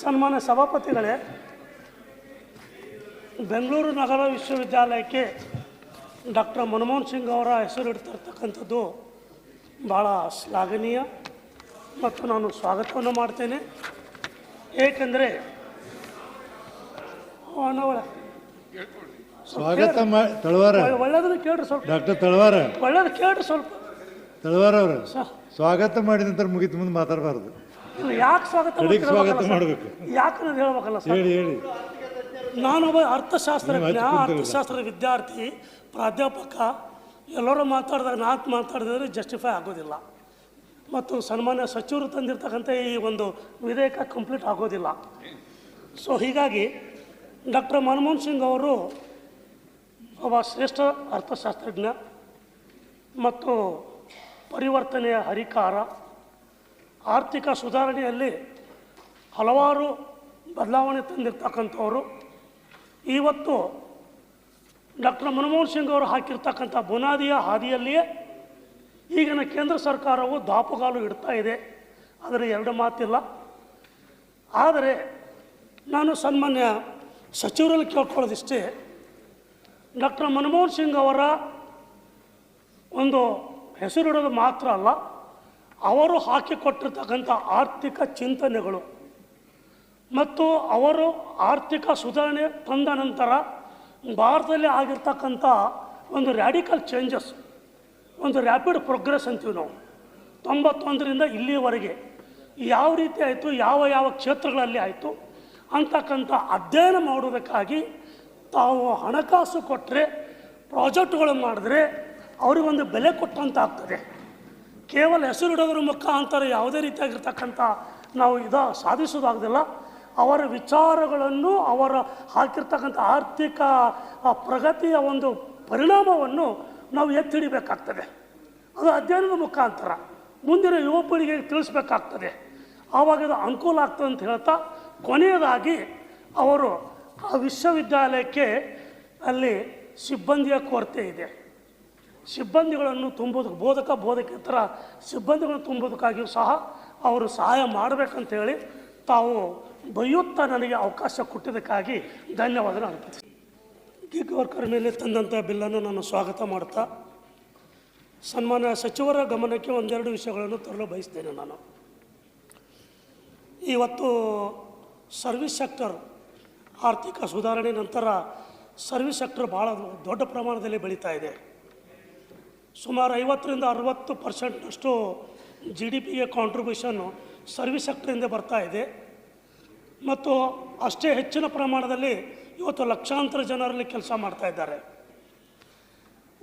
ಸನ್ಮಾನ್ಯ ಸಭಾಪತಿಗಳೇ ಬೆಂಗಳೂರು ನಗರ ವಿಶ್ವವಿದ್ಯಾಲಯಕ್ಕೆ ಡಾಕ್ಟರ್ ಮನಮೋಹನ್ ಸಿಂಗ್ ಅವರ ಹೆಸರು ಇಡ್ತಿರ್ತಕ್ಕಂಥದ್ದು ಭಾಳ ಶ್ಲಾಘನೀಯ ಮತ್ತು ನಾನು ಸ್ವಾಗತವನ್ನು ಮಾಡ್ತೇನೆ. ಏಕೆಂದರೆ ಸ್ವಾಗತ ಒಳ್ಳೇದನ್ನು ಕೇಳ್ರಿ ಸ್ವಲ್ಪ. ಡಾಕ್ಟರ್ ತಳವಾರ. ಒಳ್ಳೇದು ಕೇಳ್ರಿ ಸ್ವಲ್ಪ. ತಳವಾರ ಅವರು. ಸ್ವಾಗತ ಮಾಡಿದ ನಂತರ ಮುಗಿತು ಮುಂದೆ ಮಾತಾಡಬಾರ್ದು. ಯಾಕೆ ಸ್ವಾಗತ ಮಾಡಬೇಕು? ಯಾಕೆ ನಾನು ಹೇಳ್ಬೇಕಲ್ಲ ಸರ್? ಹೇಳಿ ಹೇಳಿ. ನಾನೊಬ್ಬ ಅರ್ಥಶಾಸ್ತ್ರಜ್ಞ ಅರ್ಥಶಾಸ್ತ್ರ ಅರ್ಥಶಾಸ್ತ್ರದ ವಿದ್ಯಾರ್ಥಿ ಪ್ರಾಧ್ಯಾಪಕ. ಎಲ್ಲರೂ ಮಾತಾಡಿದಾಗ ನಾಲ್ಕು ಮಾತಾಡಿದ್ರೆ ಜಸ್ಟಿಫೈ ಆಗೋದಿಲ್ಲ. ಮತ್ತು ಸನ್ಮಾನ್ಯ ಸಚಿವರು ತಂದಿರ್ತಕ್ಕಂಥ ಈ ಒಂದು ವಿಧೇಯಕ ಕಂಪ್ಲೀಟ್ ಆಗೋದಿಲ್ಲ. ಸೊ ಹೀಗಾಗಿ ಡಾಕ್ಟರ್ ಮನಮೋಹನ್ ಸಿಂಗ್ ಅವರು ಒಬ್ಬ ಶ್ರೇಷ್ಠ ಅರ್ಥಶಾಸ್ತ್ರಜ್ಞ ಮತ್ತು ಪರಿವರ್ತನೆಯ ಹರಿಕಾರ. ಆರ್ಥಿಕ ಸುಧಾರಣೆಯಲ್ಲಿ ಹಲವಾರು ಬದಲಾವಣೆ ತಂದಿರ್ತಕ್ಕಂಥವರು. ಇವತ್ತು ಡಾಕ್ಟರ್ ಮನಮೋಹನ್ ಸಿಂಗ್ ಅವರು ಹಾಕಿರ್ತಕ್ಕಂಥ ಬುನಾದಿಯ ಹಾದಿಯಲ್ಲಿಯೇ ಈಗಿನ ಕೇಂದ್ರ ಸರ್ಕಾರವು ದಾಪುಗಾಲು ಇಡ್ತಾ ಇದೆ. ಆದರೆ ಎರಡು ಮಾತಿಲ್ಲ. ಆದರೆ ನಾನು ಸನ್ಮಾನ್ಯ ಸಚಿವರಲ್ಲಿ ಕೇಳ್ಕೊಳ್ಳೋದಿಷ್ಟೇ, ಡಾಕ್ಟರ್ ಮನಮೋಹನ್ ಸಿಂಗ್ ಅವರ ಒಂದು ಹೆಸರಿಡೋದು ಮಾತ್ರ ಅಲ್ಲ ಅವರು ಹಾಕಿಕೊಟ್ಟಿರ್ತಕ್ಕಂಥ ಆರ್ಥಿಕ ಚಿಂತನೆಗಳು ಮತ್ತು ಅವರು ಆರ್ಥಿಕ ಸುಧಾರಣೆ ತಂದ ನಂತರ ಭಾರತದಲ್ಲಿ ಆಗಿರ್ತಕ್ಕಂಥ ಒಂದು ರ್ಯಾಡಿಕಲ್ ಚೇಂಜಸ್ ಒಂದು ರ್ಯಾಪಿಡ್ ಪ್ರೋಗ್ರೆಸ್ ಅಂತೀವಿ ನಾವು. ತೊಂಬತ್ತೊಂದರಿಂದ ಇಲ್ಲಿಯವರೆಗೆ ಯಾವ ರೀತಿ ಆಯಿತು, ಯಾವ ಯಾವ ಕ್ಷೇತ್ರಗಳಲ್ಲಿ ಆಯಿತು ಅಂತಕ್ಕಂಥ ಅಧ್ಯಯನ ಮಾಡೋದಕ್ಕಾಗಿ ತಾವು ಹಣಕಾಸು ಕೊಟ್ಟರೆ ಪ್ರಾಜೆಕ್ಟ್ಗಳು ಮಾಡಿದ್ರೆ ಅವರಿಗೊಂದು ಬೆಲೆ ಕೊಟ್ಟಂತ ಆಗ್ತದೆ ಕೇವಲ ಹೆಸರಿಡೋದ್ರ ಮುಖಾಂತರ ಯಾವುದೇ ರೀತಿಯಾಗಿರ್ತಕ್ಕಂಥ ನಾವು ಇದ ಸಾಧಿಸೋದಾಗದಿಲ್ಲ. ಅವರ ವಿಚಾರಗಳನ್ನು, ಅವರ ಹಾಕಿರ್ತಕ್ಕಂಥ ಆರ್ಥಿಕ ಪ್ರಗತಿಯ ಒಂದು ಪರಿಣಾಮವನ್ನು ನಾವು ಎತ್ತಿ ಹಿಡಿಬೇಕಾಗ್ತದೆ ಅದು ಅಧ್ಯಯನದ ಮುಖಾಂತರ. ಮುಂದಿನ ಯುವ ಪೀಳಿಗೆಗೆ ತಿಳಿಸ್ಬೇಕಾಗ್ತದೆ. ಆವಾಗ ಅದು ಅನುಕೂಲ ಆಗ್ತದೆ ಅಂತ ಹೇಳ್ತಾ, ಕೊನೆಯದಾಗಿ ಅವರು ಆ ವಿಶ್ವವಿದ್ಯಾಲಯಕ್ಕೆ ಅಲ್ಲಿ ಸಿಬ್ಬಂದಿಯ ಕೊರತೆ ಇದೆ. ಸಿಬ್ಬಂದಿಗಳನ್ನು ತುಂಬೋದಕ್ಕೆ ಬೋಧಕ, ಬೋಧಕೇತರ ಸಿಬ್ಬಂದಿಗಳನ್ನು ತುಂಬೋದಕ್ಕಾಗಿಯೂ ಸಹ ಅವರು ಸಹಾಯ ಮಾಡಬೇಕಂತೇಳಿ ತಾವು ಬೈಯುತ್ತಾ ನನಗೆ ಅವಕಾಶ ಕೊಟ್ಟಿದ್ದಕ್ಕಾಗಿ ಧನ್ಯವಾದ ಅರ್ಪಿಸ್ತೀನಿ. ಗಿಗ್ ವರ್ಕರ್ ಮೇಲೆ ತಂದಂಥ ಬಿಲ್ಲನ್ನು ನಾನು ಸ್ವಾಗತ ಮಾಡ್ತಾ ಸನ್ಮಾನ್ಯ ಸಚಿವರ ಗಮನಕ್ಕೆ ಒಂದೆರಡು ವಿಷಯಗಳನ್ನು ತರಲು ಬಯಸ್ತೇನೆ ನಾನು. ಇವತ್ತು ಸರ್ವಿಸ್ ಸೆಕ್ಟರ್ ಆರ್ಥಿಕ ಸುಧಾರಣೆ ನಂತರ ಸರ್ವಿಸ್ ಸೆಕ್ಟರ್ ಭಾಳ ದೊಡ್ಡ ಪ್ರಮಾಣದಲ್ಲಿ ಬೆಳೀತಾ ಇದೆ. ಸುಮಾರು ಐವತ್ತರಿಂದ ಅರವತ್ತು ಪರ್ಸೆಂಟ್ನಷ್ಟು ಜಿ ಡಿ ಪಿಗೆ ಕಾಂಟ್ರಿಬ್ಯೂಷನ್ನು ಸರ್ವಿಸ್ ಸೆಕ್ಟ್ರಿಂದ ಬರ್ತಾ ಇದೆ. ಮತ್ತು ಅಷ್ಟೇ ಹೆಚ್ಚಿನ ಪ್ರಮಾಣದಲ್ಲಿ ಇವತ್ತು ಲಕ್ಷಾಂತರ ಜನರಲ್ಲಿ ಕೆಲಸ ಮಾಡ್ತಾ ಇದ್ದಾರೆ.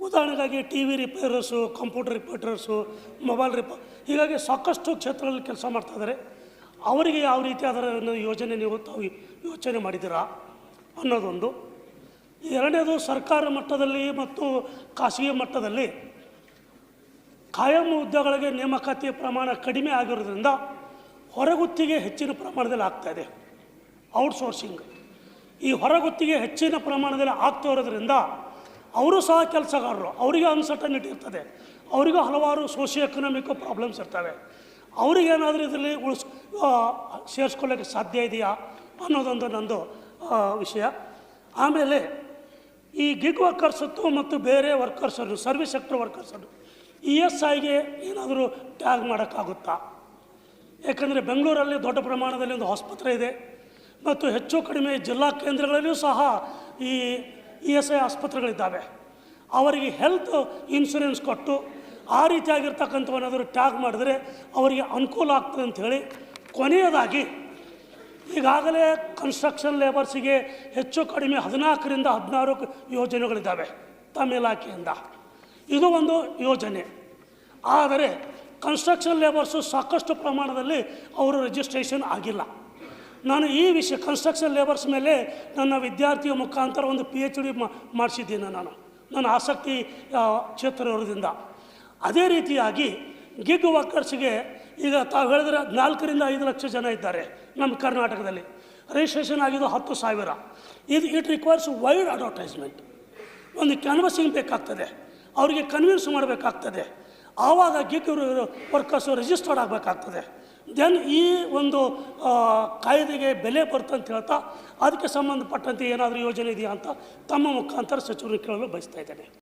ಉದಾಹರಣೆಗಾಗಿ T V repairers computer repairers mobile ರಿಪ ಹೀಗಾಗಿ ಸಾಕಷ್ಟು ಕ್ಷೇತ್ರಗಳಲ್ಲಿ ಕೆಲಸ ಮಾಡ್ತಾ ಇದ್ದಾರೆ. ಅವರಿಗೆ ಯಾವ ರೀತಿ ಅದರ ಯೋಜನೆ ನೀವು ತಾವು ಯೋಚನೆ ಮಾಡಿದ್ದೀರಾ ಅನ್ನೋದೊಂದು. ಎರಡನೇದು ಸರ್ಕಾರ ಮಟ್ಟದಲ್ಲಿ ಮತ್ತು ಖಾಸಗಿ ಮಟ್ಟದಲ್ಲಿ ಕಾಯಂ ಹುದ್ದೆಗಳಿಗೆ ನೇಮಕಾತಿಯ ಪ್ರಮಾಣ ಕಡಿಮೆ ಆಗಿರೋದ್ರಿಂದ ಹೊರಗುತ್ತಿಗೆ ಹೆಚ್ಚಿನ ಪ್ರಮಾಣದಲ್ಲಿ ಆಗ್ತಾ ಇದೆ. ಔಟ್ಸೋರ್ಸಿಂಗ್. ಈ ಹೊರಗುತ್ತಿಗೆ ಹೆಚ್ಚಿನ ಪ್ರಮಾಣದಲ್ಲಿ ಆಗ್ತಾ ಇರೋದ್ರಿಂದ ಅವರು ಸಹ ಕೆಲಸಗಾರರು, ಅವರಿಗೆ ಅನ್ಸರ್ಟನಿಟಿ ಇರ್ತದೆ. ಅವರಿಗೂ ಹಲವಾರು ಸೋಷಿಯೋ ಎಕನಾಮಿಕ್ ಪ್ರಾಬ್ಲಮ್ಸ್ ಇರ್ತವೆ. ಅವರಿಗೇನಾದರೂ ಇದರಲ್ಲಿ ಉಳಿಸ್ ಸೇರಿಸ್ಕೊಳ್ಳೋಕ್ಕೆ ಸಾಧ್ಯ ಇದೆಯಾ ಅನ್ನೋದೊಂದು ನಂದು ವಿಷಯ. ಆಮೇಲೆ ಈ ಗಿಗ್ ವರ್ಕರ್ಸತ್ತು ಮತ್ತು ಬೇರೆ ವರ್ಕರ್ಸನ್ನು ಸರ್ವಿಸ್ ಸೆಕ್ಟರ್ ವರ್ಕರ್ಸನ್ನು ಇ ಎಸ್ ಐಗೆ ಏನಾದರೂ ಟ್ಯಾಗ್ ಮಾಡೋಕ್ಕಾಗುತ್ತಾ? ಯಾಕಂದರೆ ಬೆಂಗಳೂರಲ್ಲಿ ದೊಡ್ಡ ಪ್ರಮಾಣದಲ್ಲಿ ಒಂದು ಆಸ್ಪತ್ರೆ ಇದೆ. ಮತ್ತು ಹೆಚ್ಚು ಕಡಿಮೆ ಜಿಲ್ಲಾ ಕೇಂದ್ರಗಳಲ್ಲಿಯೂ ಸಹ ಈ ಇ ಎಸ್ ಐ ಆಸ್ಪತ್ರೆಗಳಿದ್ದಾವೆ. ಅವರಿಗೆ ಹೆಲ್ತ್ ಇನ್ಶೂರೆನ್ಸ್ ಕೊಟ್ಟು ಆ ರೀತಿಯಾಗಿರ್ತಕ್ಕಂಥವನ್ನಾದರೂ ಟ್ಯಾಗ್ ಮಾಡಿದರೆ ಅವರಿಗೆ ಅನುಕೂಲ ಆಗ್ತದೆ ಅಂಥೇಳಿ ಕೊನೆಯದಾಗಿ ಈಗಾಗಲೇ ಕನ್ಸ್ಟ್ರಕ್ಷನ್ ಲೇಬರ್ಸಿಗೆ ಹೆಚ್ಚು ಕಡಿಮೆ ಹದಿನಾಲ್ಕರಿಂದ ಹದಿನಾರು ಯೋಜನೆಗಳಿದ್ದಾವೆ ತಮ್ಮ ಇಲಾಖೆಯಿಂದ. ಇದು ಒಂದು ಯೋಜನೆ. ಆದರೆ ಕನ್ಸ್ಟ್ರಕ್ಷನ್ ಲೇಬರ್ಸು ಸಾಕಷ್ಟು ಪ್ರಮಾಣದಲ್ಲಿ ಅವರು ರಿಜಿಸ್ಟ್ರೇಷನ್ ಆಗಿಲ್ಲ. ನಾನು ಈ ವಿಷಯ ಕನ್ಸ್ಟ್ರಕ್ಷನ್ ಲೇಬರ್ಸ್ ಮೇಲೆ ನನ್ನ ವಿದ್ಯಾರ್ಥಿಯ ಮುಖಾಂತರ ಒಂದು ಪಿ ಎಚ್ ಡಿ ಮಾಡಿಸಿದ್ದೀನಿ ನಾನು. ನನ್ನ ಆಸಕ್ತಿ ಕ್ಷೇತ್ರ ಇರೋದ್ರಿಂದ ಅದೇ ರೀತಿಯಾಗಿ ಗಿಗ್ ವರ್ಕರ್ಸ್ಗೆ ಈಗ ತಾವು ಹೇಳಿದ್ರೆ ನಾಲ್ಕರಿಂದ ಐದು ಲಕ್ಷ ಜನ ಇದ್ದಾರೆ ನಮ್ಮ ಕರ್ನಾಟಕದಲ್ಲಿ. ರಿಜಿಸ್ಟ್ರೇಷನ್ ಆಗಿದ್ದು ಹತ್ತು ಸಾವಿರ. ಇದು ಇಟ್ ರಿಕ್ವೈರ್ಸ್ ವೈಡ್ ಅಡ್ವರ್ಟೈಸ್ಮೆಂಟ್ ಒಂದು ಕ್ಯಾನ್ವಸಿಂಗ್ ಬೇಕಾಗ್ತದೆ. ಅವರಿಗೆ ಕನ್ವಿನ್ಸ್ ಮಾಡಬೇಕಾಗ್ತದೆ. ಆವಾಗ ಗಿಗ್ ವರ್ಕರ್ಸು ರಿಜಿಸ್ಟರ್ಡ್ ಆಗಬೇಕಾಗ್ತದೆ. ದೆನ್ ಈ ಒಂದು ಕಾಯ್ದೆಗೆ ಬೆಲೆ ಅಂತ ಹೇಳ್ತಾ, ಅದಕ್ಕೆ ಸಂಬಂಧಪಟ್ಟಂತೆ ಏನಾದರೂ ಯೋಜನೆ ಇದೆಯಾ ಅಂತ ತಮ್ಮ ಮುಖಾಂತರ ಸಚಿವರು ಕೇಳಲು ಬಯಸ್ತಾ ಇದ್ದೇನೆ.